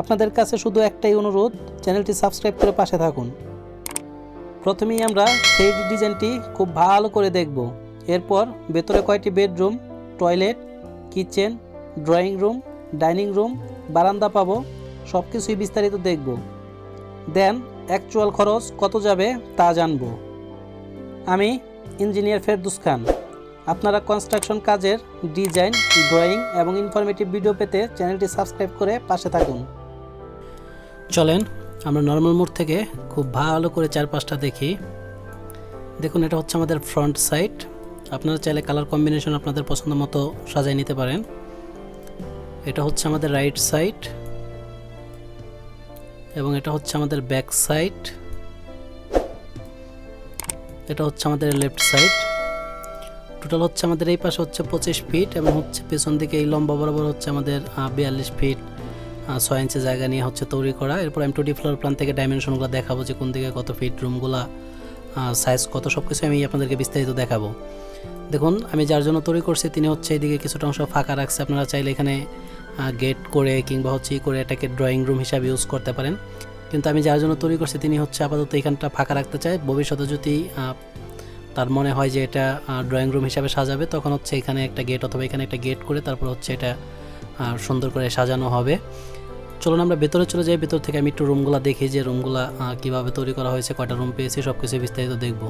আপনাদের কাছে শুধু একটাই অনুরোধ, চ্যানেলটি সাবস্ক্রাইব করে পাশে থাকুন। প্রথমেই আমরা থ্রি ডিজাইনটি খুব ভালো করে দেখব। এরপর ভেতরে কয়টি bedroom, toilet, kitchen, drawing room, dining room, বারান্দা পাবো সব কিছুই বিস্তারিত দেখব। দেন অ্যাকচুয়াল খরচ কত যাবে তা জানব। আমি ইঞ্জিনিয়ার ফেরদুস খান। আপনারা কনস্ট্রাকশন কাজের ডিজাইন, ড্রয়িং এবং ইনফরমেটিভ ভিডিও পেতে চ্যানেলটি সাবস্ক্রাইব করে পাশে থাকুন। চলেন, আমরা নর্মাল মোড থেকে খুব ভালো করে চারপাশটা দেখি। দেখুন, এটা হচ্ছে আমাদের ফ্রন্ট সাইড আপনারা চাইলে কালার কম্বিনেশন আপনাদের পছন্দ মতো সাজিয়ে নিতে পারেন। এটা হচ্ছে আমাদের রাইট সাইড এবং এটা হচ্ছে আমাদের ব্যাক সাইড এটা হচ্ছে আমাদের লেফট সাইড টোটাল হচ্ছে আমাদের এই পাশে হচ্ছে পঁচিশ ফিট এবং হচ্ছে পেছন দিকে এই লম্বা বরাবর হচ্ছে আমাদের বিয়াল্লিশ ফিট ছয় ইঞ্চি জায়গা নিয়ে হচ্ছে তৈরি করা। এরপর আমি টু ডি ফ্লোর প্ল্যান থেকে ডাইমেনশনগুলো দেখাবো যে কোন দিকে কত ফিট রুমগুলা সাইজ কত সব কিছু আমি আপনাদেরকে বিস্তারিত দেখাবো। দেখুন, আমি যার জন্য তৈরি করছি, তিনি হচ্ছে এদিকে কিছুটা অংশ ফাঁকা রাখছে। আপনারা চাইলে এখানে গেট করে কিংবা হচ্ছে করে এটাকে ড্রয়িং রুম হিসাবে ইউজ করতে পারেন। কিন্তু আমি যার জন্য তৈরি করছি, তিনি হচ্ছে আপাতত এখানটা ফাঁকা রাখতে চায়। ভবিষ্যতে যদি তার মনে হয় যে এটা ড্রয়িং রুম হিসাবে সাজাবে, তখন হচ্ছে এখানে একটা গেট অথবা এখানে একটা গেট করে তারপর হচ্ছে এটা সুন্দর করে সাজানো হবে। চলুন আমরা ভেতরে চলে যাই, ভেতর থেকে আমি একটু রুমগুলো দেখি যে রুমগুলো কীভাবে তৈরি করা হয়েছে, কয়টা রুম পেয়েছি সব কিছু বিস্তারিত দেখব।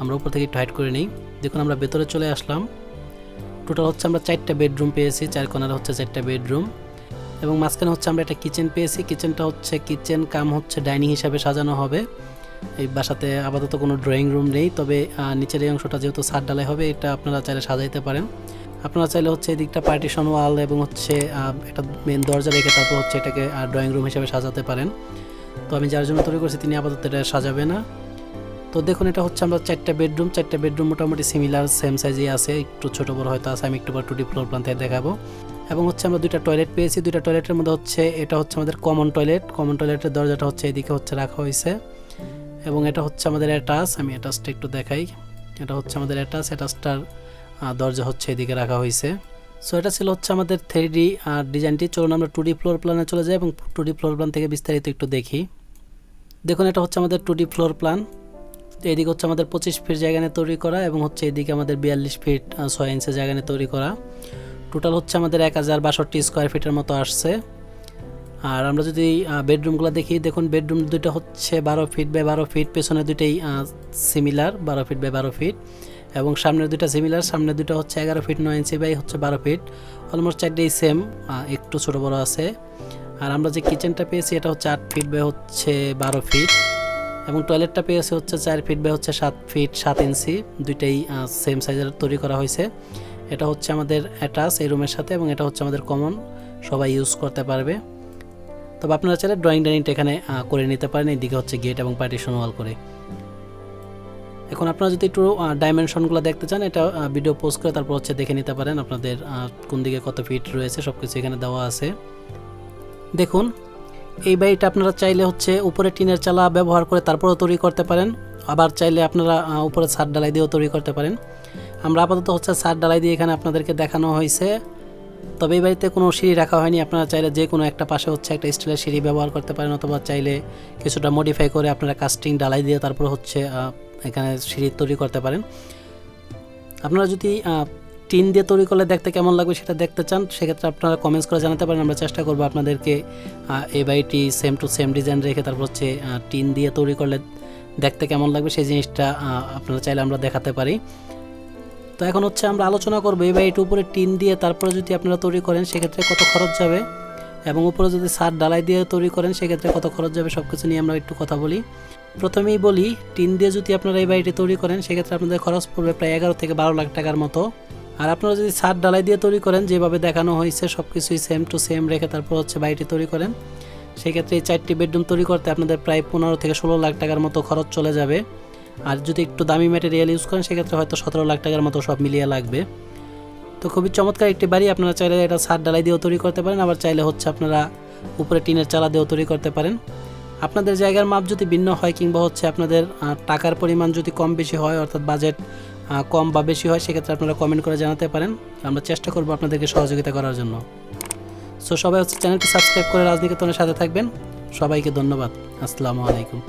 আমরা উপর থেকে একটু করে নিই। দেখুন, আমরা ভেতরে চলে আসলাম। টোটাল হচ্ছে আমরা চারটা বেডরুম পেয়েছি, চার কোনারে হচ্ছে চারটা বেডরুম এবং মাঝখানে হচ্ছে আমরা একটা কিচেন পেয়েছি। কিচেনটা হচ্ছে কিচেন কাম হচ্ছে ডাইনিং হিসাবে সাজানো হবে। এই বাসাতে আপাতত কোনো ড্রয়িং রুম নেই, তবে নিচের এই অংশটা যেহেতু সার ডালাই হবে, এটা আপনারা চাইলে সাজাইতে পারেন। আপনারা চাইলে হচ্ছে এদিকটা পার্টিশন ওয়াল এবং হচ্ছে একটা মেন দরজা রেখে তারপর হচ্ছে এটাকে ড্রয়িং রুম হিসেবে সাজাতে পারেন। তো আমি যার জন্য তৈরি করছি তিনি আপাতত এটা সাজাবে না। তো দেখুন, এটা হচ্ছে আমরা চারটা বেডরুম চারটা বেডরুম মোটামুটি সিমিলার সেম সাইজেই আছে। একটু ছোটো বড় হয়তো আছে, আমি একটু বার টু ডি ফ্লোর প্ল্যান দেখাবো। এবং হচ্ছে আমরা দুইটা টয়লেট পেয়েছি। দুইটা টয়লেটের মধ্যে হচ্ছে, এটা হচ্ছে আমাদের কমন টয়লেট কমন টয়লেটের দরজাটা হচ্ছে এদিকে হচ্ছে রাখা হয়েছে। এবং এটা হচ্ছে আমাদের অ্যাটাচ আমি অ্যাটাচটা একটু দেখাই। এটা হচ্ছে আমাদের অ্যাটাচ অ্যাটাচটার দরজা হচ্ছে এদিকে রাখা হয়েছে। সো এটা ছিল হচ্ছে আমাদের থ্রি ডি ডিজাইনটি। চলুন আমরা টু ডি ফ্লোর প্ল্যানে চলে যাই এবং টু ডি ফ্লোর প্ল্যান থেকে বিস্তারিত একটু দেখি। দেখুন, এটা হচ্ছে আমাদের টু ডি ফ্লোর প্ল্যান এদিকে হচ্ছে আমাদের পঁচিশ ফিট জায়গা নিয়ে তৈরি করা এবং হচ্ছে এদিকে আমাদের বিয়াল্লিশ ফিট ছয় ইঞ্চের জায়গা নিয়ে তৈরি করা। টোটাল হচ্ছে আমাদের এক হাজার বাষট্টি স্কোয়ার ফিটের মতো আসছে। আর আমরা যদি বেডরুমগুলো দেখি, দেখুন বেডরুম দুটো হচ্ছে বারো ফিট বাই বারো ফিট পেছনে দুটোই সিমিলার বারো ফিট বাই বারো ফিট এবং সামনের দুটো সিমিলার সামনে দুটো হচ্ছে এগারো ফিট নয় ইঞ্চি বাই হচ্ছে বারো ফিট অলমোস্ট চারটেই সেম একটু ছোটো বড়ো আছে। আর আমরা যে কিচেনটা পেয়েছি, এটা হচ্ছে আট ফিট বাই হচ্ছে বারো ফিট এবং টয়লেটটা পেয়েছে হচ্ছে চার ফিট বাই হচ্ছে সাত ফিট সাত ইঞ্চি দুইটাই সেম সাইজের তৈরি করা হয়েছে। এটা হচ্ছে আমাদের অ্যাটাচ এই রুমের সাথে এবং এটা হচ্ছে আমাদের কমন সবাই ইউজ করতে পারবে। তবে আপনারা চাইলে ড্রয়িং ডাইনিংটা এখানে করে নিতে পারেন এইদিকে হচ্ছে গেট এবং পার্টিশন ওয়াল করে। এখন আপনারা যদি একটু ডাইমেনশনগুলো দেখতে চান, এটা ভিডিও পোস্ট করে তারপর হচ্ছে দেখে নিতে পারেন আপনাদের কোন দিকে কত ফিট রয়েছে সব কিছু এখানে দেওয়া আছে। দেখুন, এই বাড়িটা আপনারা চাইলে হচ্ছে উপরে টিনের চালা ব্যবহার করে তারপরেও তৈরি করতে পারেন। আবার চাইলে আপনারা উপরে ছাদ ডালাই দিয়েও তৈরি করতে পারেন। আমরা আপাতত হচ্ছে ছাদ ডালাই দিয়ে এখানে আপনাদেরকে দেখানো হয়েছে। তবে এই বাড়িতে কোনো সিঁড়ি রাখা হয়নি। আপনারা চাইলে যে কোনো একটা পাশে হচ্ছে একটা স্টিলের সিঁড়ি ব্যবহার করতে পারেন, অথবা চাইলে কিছুটা মডিফাই করে আপনারা কাস্টিং ডালাই দিয়ে তারপর হচ্ছে এখানে সিঁড়ি তৈরি করতে পারেন। আপনারা যদি টিন দিয়ে তৈরি করলে দেখতে কেমন লাগবে সেটা দেখতে চান, সেক্ষেত্রে আপনারা কমেন্টস করে জানাতে পারেন। আমরা চেষ্টা করব আপনাদেরকে এই বাড়িটি সেম টু সেম ডিজাইন রেখে তারপর হচ্ছে টিন দিয়ে তৈরি করলে দেখতে কেমন লাগবে সেই জিনিসটা আপনারা চাইলে আমরা দেখাতে পারি। তো এখন হচ্ছে আমরা আলোচনা করব এই বাড়িটির উপরে টিন দিয়ে, তারপরে যদি আপনারা তৈরি করেন, সেক্ষেত্রে কত খরচ যাবে? এবং উপরে যদি সার ডালাই দিয়ে তৈরি করেন, সেক্ষেত্রে কত খরচ যাবে সব কিছু নিয়ে আমরা একটু কথা বলি। প্রথমেই বলি, টিন দিয়ে যদি আপনারা এই বাড়িটি তৈরি করেন, সেক্ষেত্রে আপনাদের খরচ পড়বে প্রায় এগারো থেকে বারো লাখ টাকার মতো। আর আপনারা যদি সার ডালাই দিয়ে তৈরি করেন, যেভাবে দেখানো হয়েছে সব কিছুই সেম টু সেম রেখে তারপর হচ্ছে বাড়িটি তৈরি করেন। সেক্ষেত্রে এই চারটি বেডরুম তৈরি করতে আপনাদের প্রায় পনেরো থেকে ষোলো লাখ টাকার মতো খরচ চলে যাবে। আর যদি একটু দামি ম্যাটেরিয়াল ইউজ করেন, সেক্ষেত্রে হয়তো সতেরো লাখ টাকার মতো সব মিলিয়ে লাগবে। তো খুবই চমৎকার একটি বাড়ি, আপনারা চাইলে এটা ছাদ ডালাই দিয়েও তৈরি করতে পারেন, আবার চাইলে হচ্ছে আপনারা উপরে টিনের চালা দিয়েও তৈরি করতে পারেন। আপনাদের জায়গার মাপ যদি ভিন্ন হয় কিংবা হচ্ছে আপনাদের টাকার পরিমাণ যদি কম বেশি হয়, অর্থাৎ বাজেট কম বা বেশি হয়, সেক্ষেত্রে আপনারা কমেন্ট করে জানাতে পারেন। আমরা চেষ্টা করব আপনাদেরকে সহযোগিতা করার জন্য। সো সবাই হচ্ছে চ্যানেলটি সাবস্ক্রাইব করে রাজনীতিতনের সাথে থাকবেন। সবাইকে ধন্যবাদ। আসসালামু আলাইকুম।